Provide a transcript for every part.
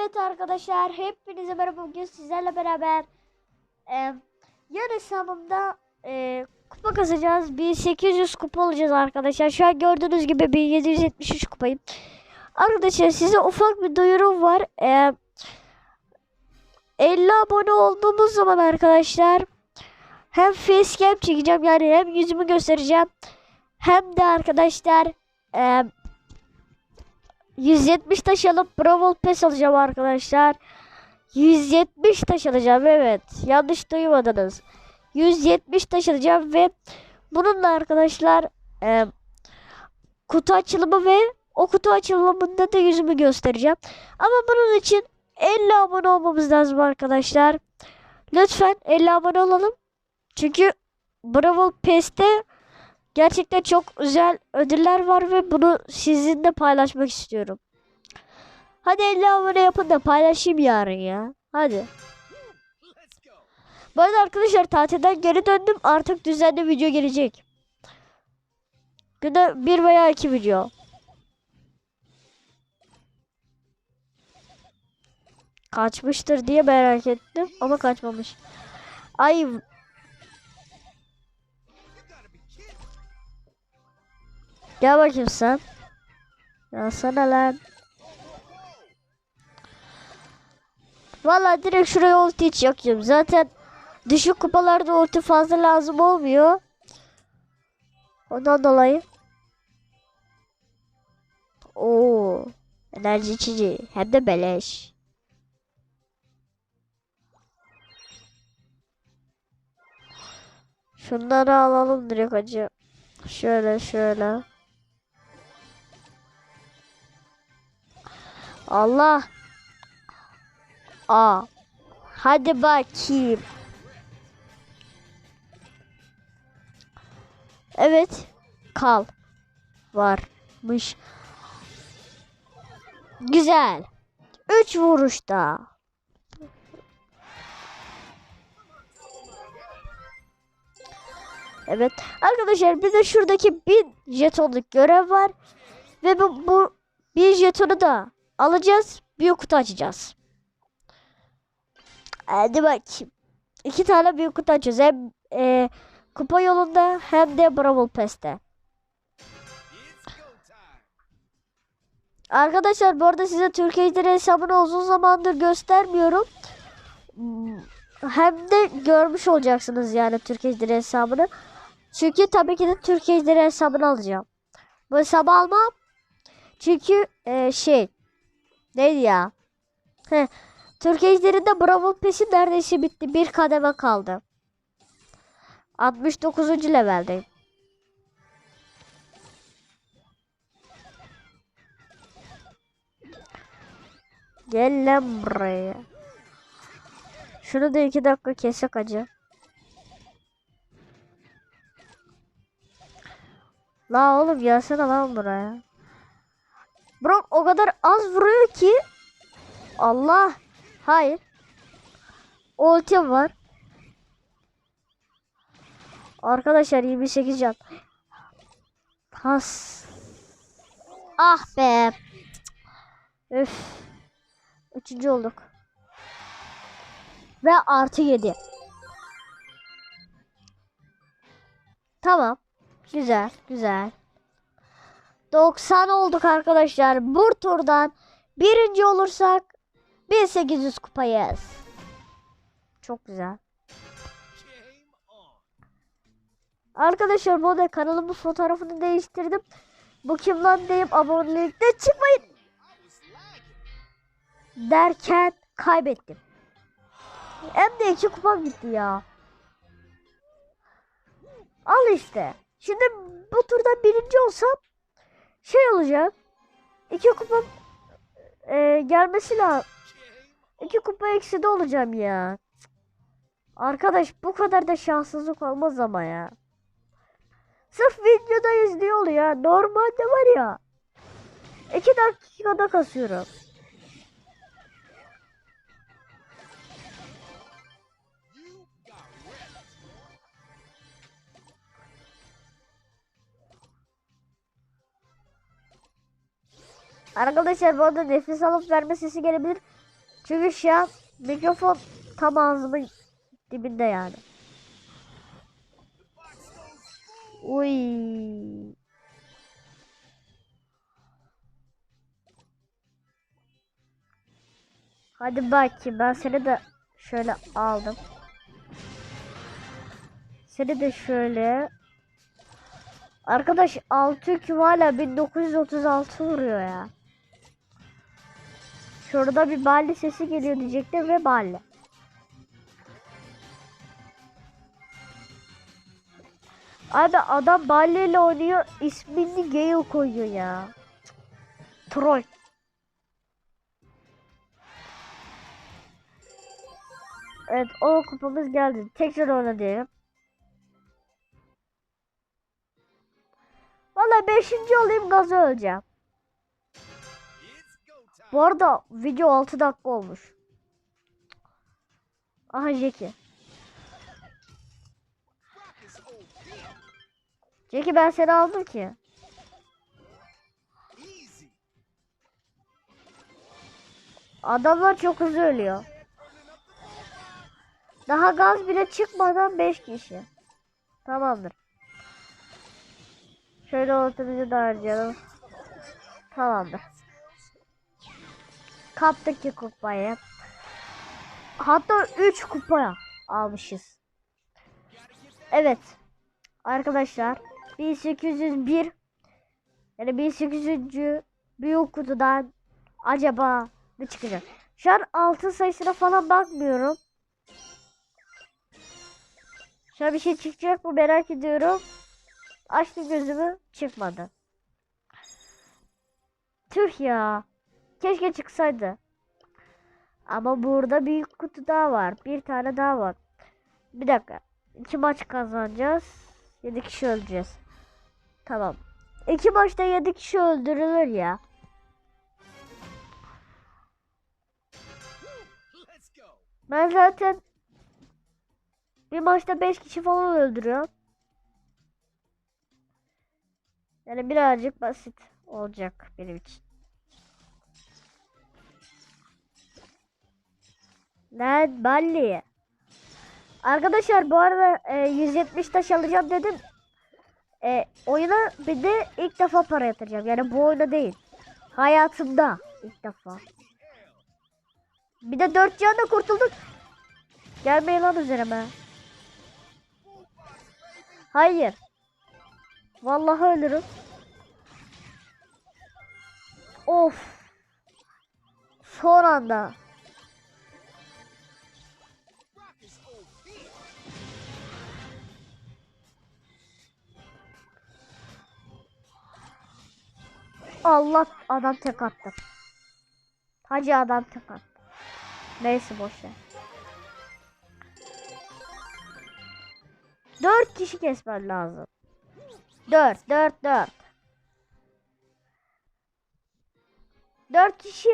Evet arkadaşlar hepinize merhaba bugün sizlerle beraber e, yan hesabımda e, kupa kasacağız. 1800 kupa olacağız arkadaşlar. Şu an gördüğünüz gibi 1773 kupayım. Arkadaşlar size ufak bir duyurum var. E, 50 abone olduğumuz zaman arkadaşlar hem facecam çekeceğim yani hem yüzümü göstereceğim hem de arkadaşlar e, 170 taş alıp Brawl Pass alacağım arkadaşlar. 170 taş alacağım evet. Yanlış duymadınız. 170 taş alacağım ve bununla arkadaşlar e, kutu açılımı ve o kutu açılımında da yüzümü göstereceğim. Ama bunun için 50 abone olmamız lazım arkadaşlar. Lütfen 50 abone olalım. Çünkü Brawl Pass'te Gerçekten çok özel ödüller var ve bunu sizinle paylaşmak istiyorum. Hadi 50 abone yapın da paylaşayım yarın ya. Hadi. Bu arada arkadaşlar tatilden geri döndüm. Artık düzenli video gelecek. Günde bir veya iki video. Kaçmıştır diye merak ettim ama kaçmamış. Ay Gel bakayım sen. Sana lan. Valla direkt şuraya ulti hiç yakıyorum. Zaten düşük kupalarda ulti fazla lazım olmuyor. Ondan dolayı. Oo, enerji içici hem de beleş. Şunları alalım direkt acı. Şöyle şöyle. Allah. Aa. Hadi bakayım. Evet. Kal. Varmış. Güzel. Üç vuruşta. Evet. Arkadaşlar bir de şuradaki bin jetonluk görev var. Ve bu, bu bir jetonu da alacağız. Bir kutu açacağız. Hadi bakayım. İki tane büyük kutu açacağız. Hem e, kupa yolunda hem de Brawl Pass'te. Arkadaşlar bu arada size Türkiye'de hesabını uzun zamandır göstermiyorum. Hem de görmüş olacaksınız yani Türkiye'de hesabını. Çünkü tabii ki de Türkiye'de hesabını alacağım. Bu hesabı almam. Çünkü e, şey neydi ya? Heh, Türkiye izlerinde Brawl Pass'i neredeyse bitti. Bir kademe kaldı. 69. leveldeyim. Gel lan buraya. Şunu da iki dakika kesek acı. La oğlum gelsene lan buraya. Bro o kadar az vuruyor ki. Allah. Hayır. Ultim var. Arkadaşlar 28 can. Has. Ah be. Üf. Üçüncü olduk. Ve artı 7. Tamam. Güzel, güzel. 90 olduk arkadaşlar. Bu turdan birinci olursak 1800 kupayız. Çok güzel. Arkadaşlar bu arada kanalımın fotoğrafını değiştirdim. Bu kim lan deyip abonelikte çıkmayın. Derken kaybettim. Hem de iki kupam gitti ya. Al işte. Şimdi bu turda birinci olsam şey olacak. İki kupa e, gelmesi lazım. İki kupa ekside olacağım ya. Arkadaş bu kadar da şanssızlık olmaz ama ya. Sırf videoda izliyor ya. Normalde var ya. iki dakikada kasıyorum. Arkadaşlar bu arada nefes alıp verme sesi gelebilir. Çünkü şu an mikrofon tam ağzımın dibinde yani. Uy. Hadi bakayım ben seni de şöyle aldım. Seni de şöyle. Arkadaş 6 hüküm hala 1936 vuruyor ya. Şurada bir balli sesi geliyor diyecektim ve balli. Abi adam balli ile oynuyor ismini Gale koyuyor ya. Troll. Evet o kupamız geldi. Tekrar oyna diyelim. Valla 5. olayım gazı öleceğim. Bu arada video 6 dakika olmuş. Aha Jackie. Jackie ben seni aldım ki. Adamlar çok hızlı ölüyor. Daha gaz bile çıkmadan 5 kişi. Tamamdır. Şöyle ortamızı da harcayalım. Tamamdır. Kaptık ki kupayı. Hatta 3 kupaya almışız. Evet. Arkadaşlar 1801 yani 1800. büyük kutudan acaba ne çıkacak? Şu an altın sayısına falan bakmıyorum. Şu an bir şey çıkacak mı merak ediyorum. Açtım gözümü çıkmadı. Tüh ya. Keşke çıksaydı. Ama burada büyük kutu daha var. Bir tane daha var. Bir dakika. İki maç kazanacağız. Yedi kişi öleceğiz. Tamam. İki maçta yedi kişi öldürülür ya. Ben zaten bir maçta 5 kişi falan öldürüyorum. Yani birazcık basit olacak benim için. Lan Balli. Arkadaşlar bu arada e, 170 taş alacağım dedim. E, oyuna bir de ilk defa para yatıracağım. Yani bu oyuna değil. Hayatımda ilk defa. Bir de 4 canla kurtulduk. Gelmeyin lan üzerime. Hayır. Vallahi ölürüm. Of. Son anda. Allah adam tek attı. Hacı adam tek attı. Neyse boş. Dört kişi kesmen lazım. Dört, dört, dört. Dört kişi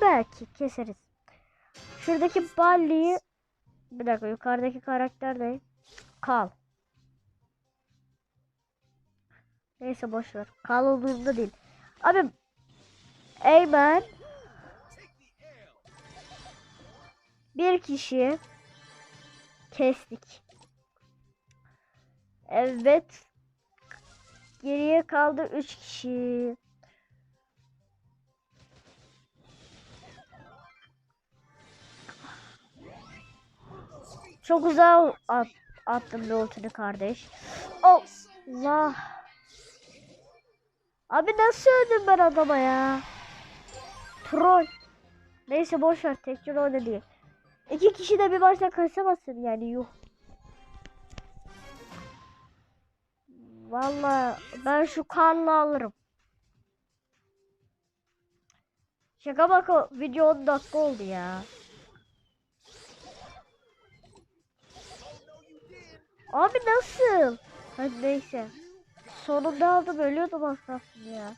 belki keseriz. Şuradaki Balli'yi bir dakika yukarıdaki karakter ne? Kal. Neyse boş ver. Kal olduğunda değil. Abi Eymen bir kişi kestik. Evet. Geriye kaldı 3 kişi. Çok uzağa at, attım ultini kardeş. Allah. Abi nasıl öldüm ben adama ya? Troll. Neyse boş ver tekrar oyna diye. İki kişi de bir maçta kaçamazsın yani yuh. Vallahi ben şu kanla alırım. Şaka bak video 10 dakika oldu ya. Abi nasıl? Hadi neyse. Sonunda aldım ölüyordum aslında ya.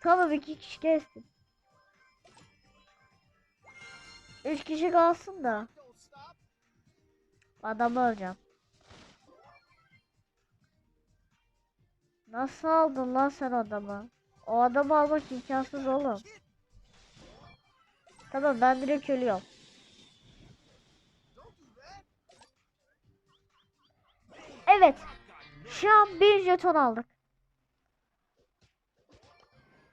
Tamam iki kişi kestim. Üç kişi kalsın da. Adamı alacağım. Nasıl aldın lan sen adamı? O adamı almak imkansız oğlum. Tamam ben direkt ölüyorum. Evet. Şu an bir jeton aldık.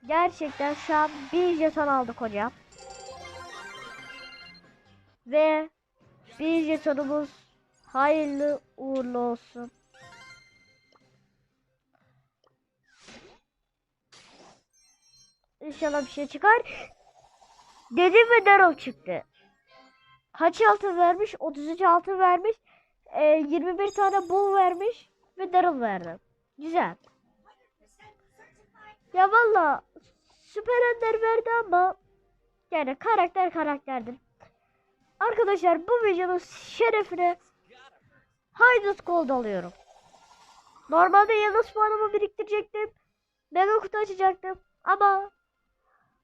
Gerçekten şu an bir jeton aldık hocam. Ve bir jetonumuz hayırlı uğurlu olsun. İnşallah bir şey çıkar. Dedim ve Daryl çıktı. Kaç altın vermiş? 33 altın vermiş. Ee, 21 tane bull vermiş. Ve Daryl verdi. Güzel. Ya valla Süper Ender verdi ama yani karakter karakterdir. Arkadaşlar bu videonun şerefine Haydut Gold alıyorum. Normalde yıldız puanımı biriktirecektim. Mega kutu açacaktım. Ama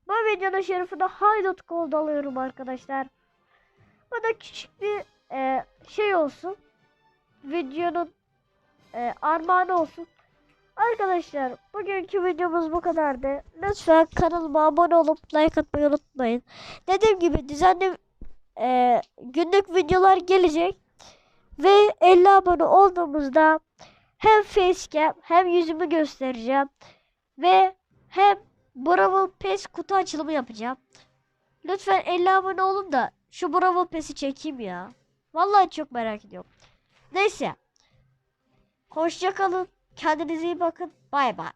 bu videonun şerefine Haydut Gold alıyorum arkadaşlar. Bu da küçük bir e, şey olsun. Videonun e, armağanı olsun. Arkadaşlar bugünkü videomuz bu kadardı. Lütfen kanalıma abone olup like atmayı unutmayın. Dediğim gibi düzenli e, günlük videolar gelecek. Ve 50 abone olduğumuzda hem facecam hem yüzümü göstereceğim. Ve hem Brawl Pass kutu açılımı yapacağım. Lütfen 50 abone olun da şu Brawl Pass'i çekeyim ya. Vallahi çok merak ediyorum. Neyse. Hoşça kalın. Kendinize iyi bakın. Bay bay.